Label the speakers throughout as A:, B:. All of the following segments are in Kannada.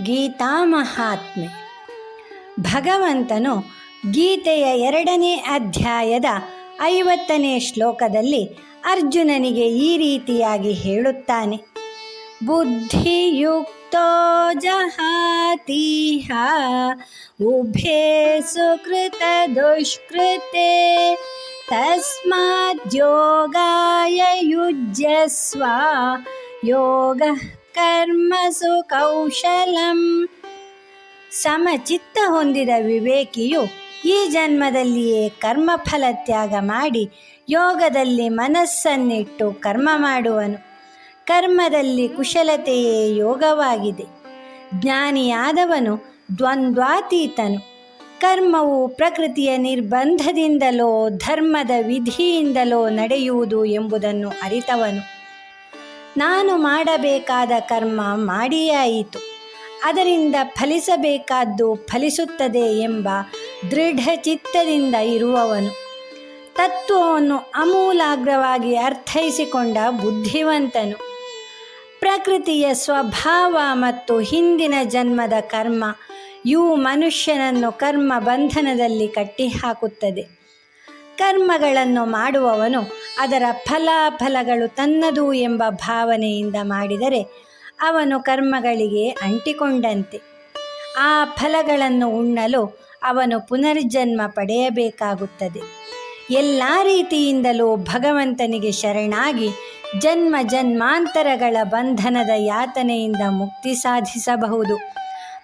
A: ಗೀತಾ ಮಹಾತ್ಮೆ ಭಗವಂತನು ಗೀತೆಯ ಎರಡನೇ ಅಧ್ಯಾಯದ ಐವತ್ತನೇ ಶ್ಲೋಕದಲ್ಲಿ ಅರ್ಜುನನಿಗೆ ಈ ರೀತಿಯಾಗಿ ಹೇಳುತ್ತಾನೆ. ಬುದ್ಧಿಯುಕ್ತೋ ಜಹಾತೀಹ, ಉಭೇ ಸುಕೃತ ದುಷ್ಕೃತೆ, ತಸ್ಮಾದ್ಯೋಗಾಯ ಯುಜ್ಯಸ್ವ ಯೋಗ ಕರ್ಮಸು ಕೌಶಲಂ ಸಮಚಿತ್ತ ಹೊಂದಿದ ವಿವೇಕಿಯು ಈ ಜನ್ಮದಲ್ಲಿಯೇ ಕರ್ಮಫಲ ತ್ಯಾಗ ಮಾಡಿ ಯೋಗದಲ್ಲಿ ಮನಸ್ಸನ್ನಿಟ್ಟು ಕರ್ಮ ಮಾಡುವನು. ಕರ್ಮದಲ್ಲಿ ಕುಶಲತೆಯೇ ಯೋಗವಾಗಿದೆ. ಜ್ಞಾನಿಯಾದವನು ದ್ವಂದ್ವಾತೀತನು. ಕರ್ಮವು ಪ್ರಕೃತಿಯ ನಿರ್ಬಂಧದಿಂದಲೋ ಧರ್ಮದ ವಿಧಿಯಿಂದಲೋ ನಡೆಯುವುದು ಎಂಬುದನ್ನು ಅರಿತವನು. ನಾನು ಮಾಡಬೇಕಾದ ಕರ್ಮ ಮಾಡಿಯಾಯಿತು. ಅದರಿಂದ ಫಲಿಸಬೇಕಾದ್ದು ಫಲಿಸುತ್ತದೆ ಎಂಬ ದೃಢ ಚಿತ್ತದಿಂದ ಇರುವವನು. ತತ್ವವನ್ನು ಅಮೂಲಾಗ್ರವಾಗಿ ಅರ್ಥೈಸಿಕೊಂಡ ಬುದ್ಧಿವಂತನು. ಪ್ರಕೃತಿಯ ಸ್ವಭಾವ ಮತ್ತು ಹಿಂದಿನ ಜನ್ಮದ ಕರ್ಮ, ಇವು ಮನುಷ್ಯನನ್ನು ಕರ್ಮ ಬಂಧನದಲ್ಲಿ ಕಟ್ಟಿಹಾಕುತ್ತದೆ. ಕರ್ಮಗಳನ್ನು ಮಾಡುವವನು ಅದರ ಫಲಾಫಲಗಳು ತನ್ನದು ಎಂಬ ಭಾವನೆಯಿಂದ ಮಾಡಿದರೆ ಅವನು ಕರ್ಮಗಳಿಗೆ ಅಂಟಿಕೊಂಡಂತೆ. ಆ ಫಲಗಳನ್ನು ಉಣ್ಣಲು ಅವನು ಪುನರ್ಜನ್ಮ ಪಡೆಯಬೇಕಾಗುತ್ತದೆ. ಎಲ್ಲ ರೀತಿಯಿಂದಲೂ ಭಗವಂತನಿಗೆ ಶರಣಾಗಿ ಜನ್ಮ ಜನ್ಮಾಂತರಗಳ ಬಂಧನದ ಯಾತನೆಯಿಂದ ಮುಕ್ತಿ ಸಾಧಿಸಬಹುದು.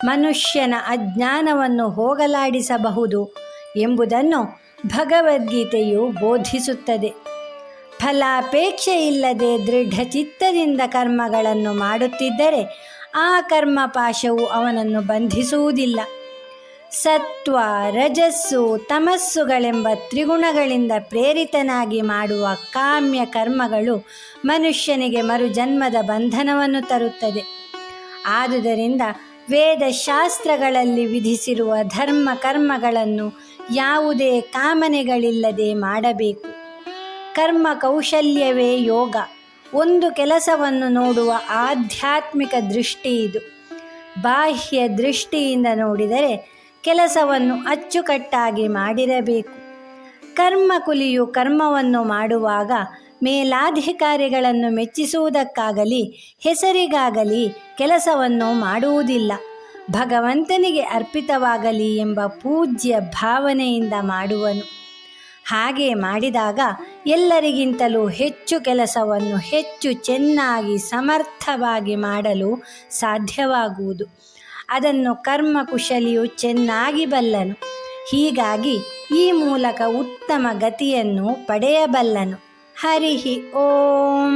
A: ಮನುಷ್ಯನ ಅಜ್ಞಾನವನ್ನು ಹೋಗಲಾಡಿಸಬಹುದು ಎಂಬುದನ್ನು ಭಗವದ್ಗೀತೆಯು ಬೋಧಿಸುತ್ತದೆ. ಫಲಾಪೇಕ್ಷೆ ಇಲ್ಲದೆ ದೃಢ ಚಿತ್ತದಿಂದ ಕರ್ಮಗಳನ್ನು ಮಾಡುತ್ತಿದ್ದರೆ ಆ ಕರ್ಮ ಪಾಶವು ಅವನನ್ನು ಬಂಧಿಸುವುದಿಲ್ಲ. ಸತ್ವ, ರಜಸ್ಸು, ತಮಸ್ಸುಗಳೆಂಬ ತ್ರಿಗುಣಗಳಿಂದ ಪ್ರೇರಿತನಾಗಿ ಮಾಡುವ ಕಾಮ್ಯ ಕರ್ಮಗಳು ಮನುಷ್ಯನಿಗೆ ಮರುಜನ್ಮದ ಬಂಧನವನ್ನು ತರುತ್ತದೆ. ಆದುದರಿಂದ ವೇದಶಾಸ್ತ್ರಗಳಲ್ಲಿ ವಿಧಿಸಿರುವ ಧರ್ಮ ಕರ್ಮಗಳನ್ನು ಯಾವುದೇ ಕಾಮನೆಗಳಿಲ್ಲದೆ ಮಾಡಬೇಕು. ಕರ್ಮ ಕೌಶಲ್ಯವೇ ಯೋಗ. ಒಂದು ಕೆಲಸವನ್ನು ನೋಡುವ ಆಧ್ಯಾತ್ಮಿಕ ದೃಷ್ಟಿ ಇದು. ಬಾಹ್ಯ ದೃಷ್ಟಿಯಿಂದ ನೋಡಿದರೆ ಕೆಲಸವನ್ನು ಅಚ್ಚುಕಟ್ಟಾಗಿ ಮಾಡಿರಬೇಕು. ಕರ್ಮಕುಲಿಯು ಕರ್ಮವನ್ನು ಮಾಡುವಾಗ ಮೇಲಾಧಿಕಾರಿಗಳನ್ನು ಮೆಚ್ಚಿಸುವುದಕ್ಕಾಗಲಿ, ಹೆಸರಿಗಾಗಲಿ ಕೆಲಸವನ್ನು ಮಾಡುವುದಿಲ್ಲ. ಭಗವಂತನಿಗೆ ಅರ್ಪಿತವಾಗಲಿ ಎಂಬ ಪೂಜ್ಯ ಭಾವನೆಯಿಂದ ಮಾಡುವನು. ಹಾಗೆ ಮಾಡಿದಾಗ ಎಲ್ಲರಿಗಿಂತಲೂ ಹೆಚ್ಚು ಕೆಲಸವನ್ನು ಹೆಚ್ಚು ಚೆನ್ನಾಗಿ ಸಮರ್ಥವಾಗಿ ಮಾಡಲು ಸಾಧ್ಯವಾಗುವುದು. ಅದನ್ನು ಕರ್ಮಕುಶಲಿಯು ಚೆನ್ನಾಗಿ ಬಲ್ಲನು. ಹೀಗಾಗಿ ಈ ಮೂಲಕ ಉತ್ತಮ ಗತಿಯನ್ನು ಪಡೆಯಬಲ್ಲನು. ഹരിഹി ഓം